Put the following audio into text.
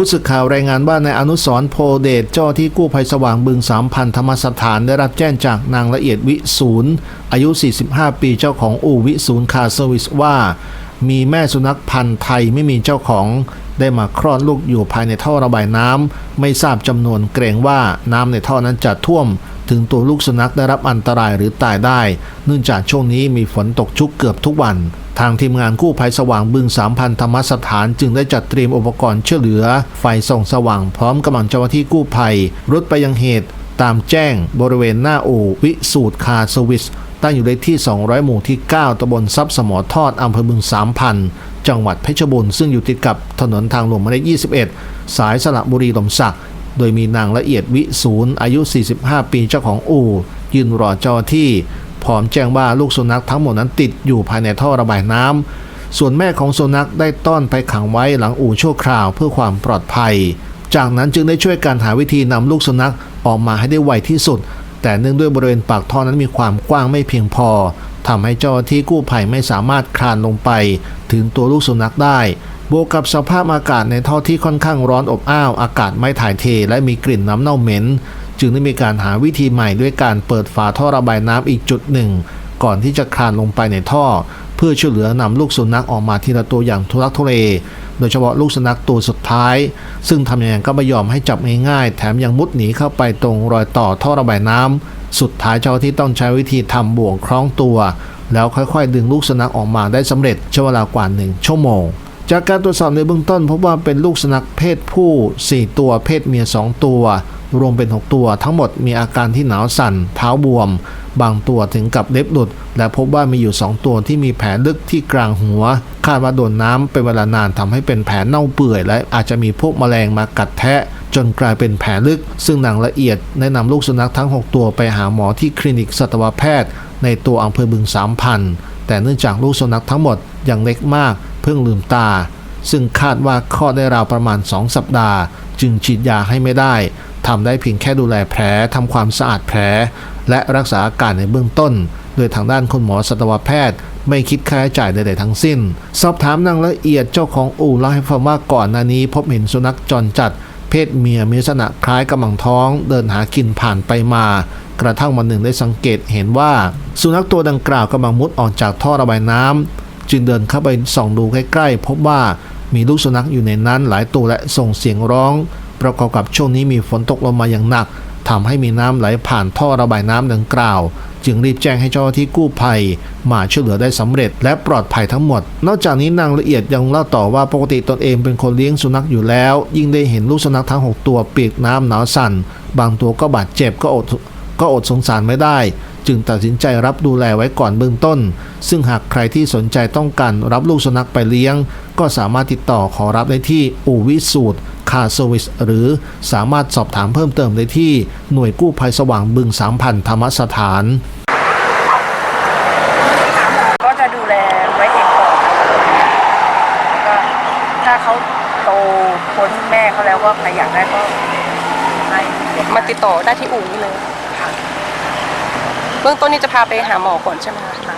ผู้สื่อข่าวรายงานว่าในายอนุสรณ์โพเดชเจ้าที่กู้ภัยสว่างบึงสามพันธรรมสถานได้รับแจ้งจากนางละเอียดวิศูนย์อายุ 45 ปีเจ้าของอู่วิศูนย์คาร์เซอร์วิสว่า มีแม่สุนัขพันธุ์ไทยไม่มีเจ้าของ ได้มาคลอดลูกอยู่ภายในท่อระบายน้ำไม่ทราบจำนวนเกรงว่าน้ำในท่อนั้นจะท่วม ถึงตัวลูกสุนัขได้รับอันตรายหรือตายได้ เนื่องจากช่วงนี้มีฝนตกชุกเกือบทุกวัน ทางทีมงานกู้ภัยสว่างบึงสามพันธรรมสถานจึงได้จัดเตรียมอุปกรณ์ช่วยเหลือ ไฟส่องสว่างพร้อมกำลังเจ้าหน้าที่กู้ภัยรุดไปยังเหตุ ตามแจ้งบริเวณหน้าอู่วิสูตรคาสวิสตั้งอยู่เลขที่ 200 หมู่ที่ 9ตำบลทรัพย์สมอทอดอำเภอบึงสามพัน จังหวัดเพชรบูรณ์ซึ่งอยู่ติดกับถนนทางหลวงหมายเลข21 สายสระบุรีลมศักดิ์โดยมีนางละเอียดวิศูนย์อายุ 45 ปีเจ้าของอู่ ยืนรอเจ้าที่พร้อมแจ้งว่าลูกสุนัขทั้งหมดนั้นติดอยู่ภายในท่อระบายน้ำส่วนแม่ของสุนัขได้ต้อนไปขังไว้หลังอู่ชั่วคราวเพื่อความปลอดภัย จากนั้นจึงได้ช่วยการหาวิธีนำลูกสุนัขออกมาให้ได้ไวที่สุด แต่เนื่องด้วยบริเวณปากท่อนั้นมีความกว้างไม่เพียงพอ ทำให้เจ้าที่กู้ภัยไม่สามารถคลานลงไป ถึงตัวลูกสุนัขได้บวกกับสภาพอากาศในท่อที่ค่อนข้างร้อนอบอ้าว อากาศไม่ถ่ายเทและมีกลิ่นน้ำเน่าเหม็น จึงได้มีการหาวิธีใหม่ด้วยการเปิดฝาท่อระบายน้ำอีกจุดหนึ่ง ก่อนที่จะคลานลงไปในท่อ เพื่อช่วยเหลือนำลูกสุนัขออกมาทีละตัวอย่างทุลักทุเล โดยเฉพาะลูกสุนัขตัวสุดท้าย ซึ่งทำอยังไงก็ไม่ยอมให้จับง่ายๆแถมยังมุดหนีเข้าไปตรงรอยต่อท่อระบายน้ำสุดท้ายเจ้าหน้าที่ต้องใช้วิธีทำบ่วงคล้องตัว แล้วค่อยๆ ดึงลูกสุนัขออกมาได้สำเร็จใช้เวลากว่าหนึ่งชั่วโมงจากการตรวจสอบในเบื้องต้นพบว่าเป็นลูกสุนัขเพศผู้ 4 ตัวเพศเมีย 2 ตัว รวมเป็น 6 ตัว ทั้งหมดมีอาการที่หนาวสั่น เท้าบวม บางตัวถึงกับเล็บหลุด และพบว่ามีอยู่ 2 ตัวที่มีแผลลึกที่กลางหัว คาดว่าโดนน้ำเป็นเวลานานทำให้เป็นแผลเน่าเปื่อย และอาจจะมีพวกแมลงมากัดแทะจนกลายเป็นแผลลึก ซึ่งนางละเอียดแนะนำลูกสุนัขทั้ง 6 ตัวไปหาหมอที่คลินิกสัตวแพทย์ ในตัวอำเภอบึงสามพันแต่เนื่องจากลูกสุนัขทั้งหมดยังเล็กมาก เพิ่งลืมตา ซึ่งคาดว่าคลอดได้ราวประมาณ 2 สัปดาห์ จึงฉีดยาให้ไม่ได้ทำได้เพียงแค่ดูแลแผลทำความสะอาดแผล และรักษาอาการในเบื้องต้น โดยทางด้านคุณหมอสัตวแพทย์ ไม่คิดค่าใช้จ่ายใดๆทั้งสิ้น สอบถามนางละเอียดเจ้าของอู่เล่าให้ฟังว่าก่อนหน้านี้ พบเห็นสุนัขจรจัด เพศเมียมีลักษณะคล้ายกำลังท้อง เดินหากินผ่านไปมา กระทั่งวันหนึ่งได้สังเกตเห็นว่า สุนัขตัวดังกล่าวกำลังมุดออกจากท่อระบายน้ำจึงเดินเข้าไปส่องดูใกล้ๆ พบว่ามีลูกสุนัขอยู่ในนั้นหลายตัวและส่งเสียงร้อง ประกอบกับช่วงนี้มีฝนตกลงมาอย่างหนัก ทำให้มีน้ำไหลผ่านท่อระบายน้ำดังกล่าว จึงรีบแจ้งให้เจ้าหน้าที่กู้ภัย มาช่วยเหลือได้สำเร็จและปลอดภัยทั้งหมด นอกจากนี้นางละเอียดยังเล่าต่อว่าปกติตนเองเป็นคนเลี้ยงสุนัขอยู่แล้ว ยิ่งได้เห็นลูกสุนัขทั้ง 6 ตัวเปียกน้ำหนาวสั่น บางตัวก็บาดเจ็บก็อดก็อดสงสารไม่ได้ จึงตัดสินใจรับดูแลไว้ก่อนเบื้องต้น ซึ่งหากใครที่สนใจต้องการรับลูกสุนัขไปเลี้ยง ก็สามารถติดต่อขอรับได้ที่อู่วิสูตร คาร์เซอร์วิสหรือสามารถสอบถามเพิ่มเติมได้ที่หน่วยกู้ภัยสว่างบึงสามพันธรรมสถาน ก็จะดูแลไว้เองก่อนแล้วก็ถ้าเขาโตพ้นแม่เขาแล้วก็ใครอยากได้ก็ให้มาติดต่อได้ที่อู่นี่เลยค่ะเบื้องต้นนี่จะพาไปหาหมอก่อนใช่ไหมคะค่ะ